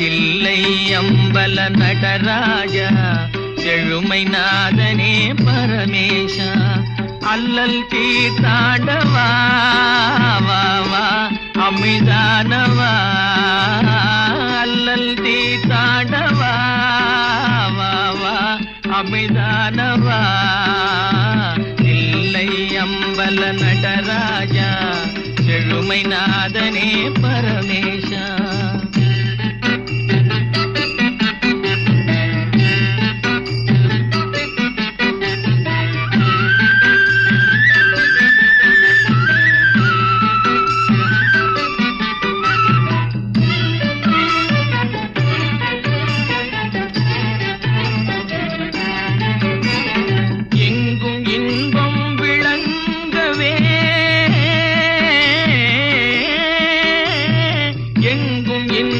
தில்லை அம்பல நடராஜா செழுமை நாதனே பரமேஷா அல்லல் தீர்த்தாண்டவா வா அமிதானவா அல்லல் தீர்த்தாண்டவா வா அமிதானவா தில்லை அம்பல நடராஜா செழுமை நாதனே பரமேஷா